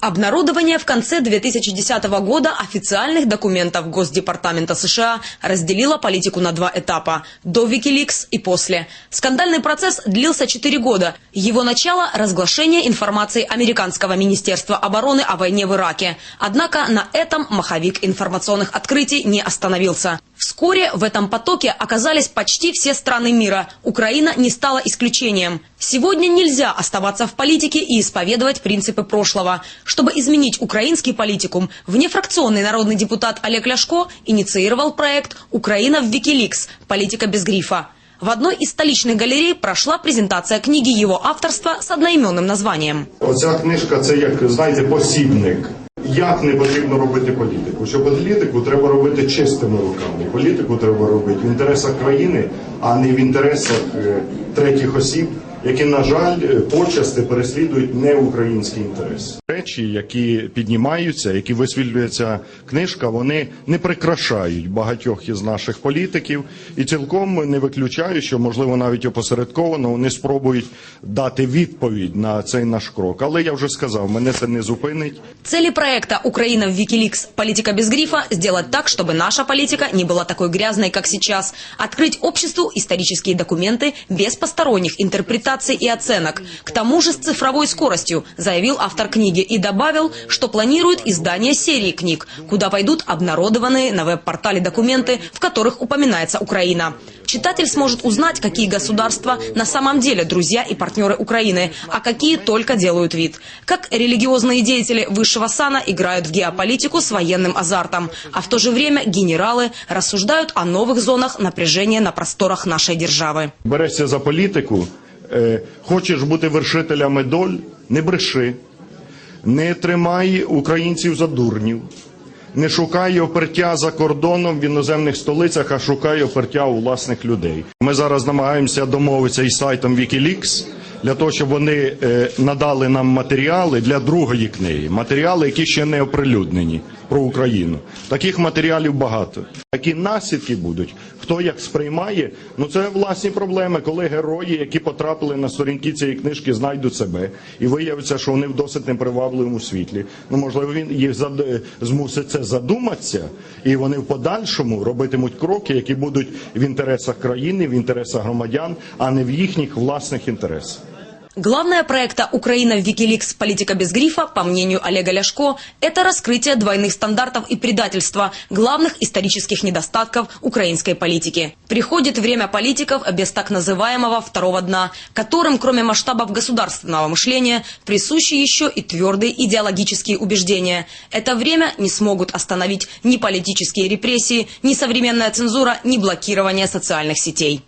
Обнародование в конце 2010 года официальных документов Госдепартамента США разделило политику на два этапа – до Wikileaks и после. Скандальный процесс длился 4 года. Его начало – разглашение информации Американского министерства обороны о войне в Ираке. Однако на этом маховик информационных открытий не остановился. Вскоре в этом потоке оказались почти все страны мира. Украина не стала исключением. Сегодня нельзя оставаться в политике и исповедовать принципы прошлого. Чтобы изменить украинский политикум, внефракционный народный депутат Олег Ляшко инициировал проект «Украина в Викиликс. Политика без грифа». В одной из столичных галерей прошла презентация книги его авторства с одноименным названием. Оця книжка це як знаєте посібник. Як не потрібно робити політику? Що політику треба робити чистими руками. Політику треба робити в інтересах країни, а не в інтересах е, третіх осіб, які, на жаль, е, почасти переслідують не українські інтереси. Речі, які піднімаються, які висвітлюється книжка, вони не прикрашають багатьох із наших політиків, і цілком не виключаю, що можливо навіть опосередковано вони спробують дати відповідь на цей наш крок. Але я вже сказав, мене це не зупинить. Цели проекта «Украина в Викиликс. Политика без грифа» сделать так, чтобы наша политика не была такой грязной, как сейчас. Открыть обществу исторические документы без посторонних интерпретаций и оценок. К тому же с цифровой скоростью, заявил автор книги и добавил, что планирует издание серии книг, куда войдут обнародованные на веб-портале документы, в которых упоминается Украина. Читатель сможет узнать, какие государства на самом деле друзья и партнеры Украины, а какие только делают вид. Как религиозные деятели высшего сана играют в геополитику с военным азартом, а в то же время генералы рассуждают о новых зонах напряжения на просторах нашей державы. Берешся за політику, е, хочеш бути вершителями доль, не бреши, не тримай українців за дурнів. Не шукай опертя за кордоном в іноземних столицях, а шукай опертя у власних людей. Ми зараз намагаємося домовитися із сайтом Wikileaks для того, щоб вони е, надали нам матеріали для другої книги, матеріали, які ще не оприлюднені про Україну. Таких матеріалів багато. Які наслідки будуть, хто як сприймає, ну це власні проблеми, коли герої, які потрапили на сторінки цієї книжки, знайдуть себе і виявиться, що вони в досить непривабливому світлі. Ну можливо, він їх змусить це задуматися, і вони в подальшому робитимуть кроки, які будуть в інтересах країни, в інтересах громадян, а не в їхніх власних інтересах. Главное проекта «Украина в Викиликс. Политика без грифа», по мнению Олега Ляшко, это раскрытие двойных стандартов и предательства, главных исторических недостатков украинской политики. Приходит время политиков без так называемого второго дна, которым, кроме масштабов государственного мышления, присущи еще и твердые идеологические убеждения. Это время не смогут остановить ни политические репрессии, ни современная цензура, ни блокирование социальных сетей.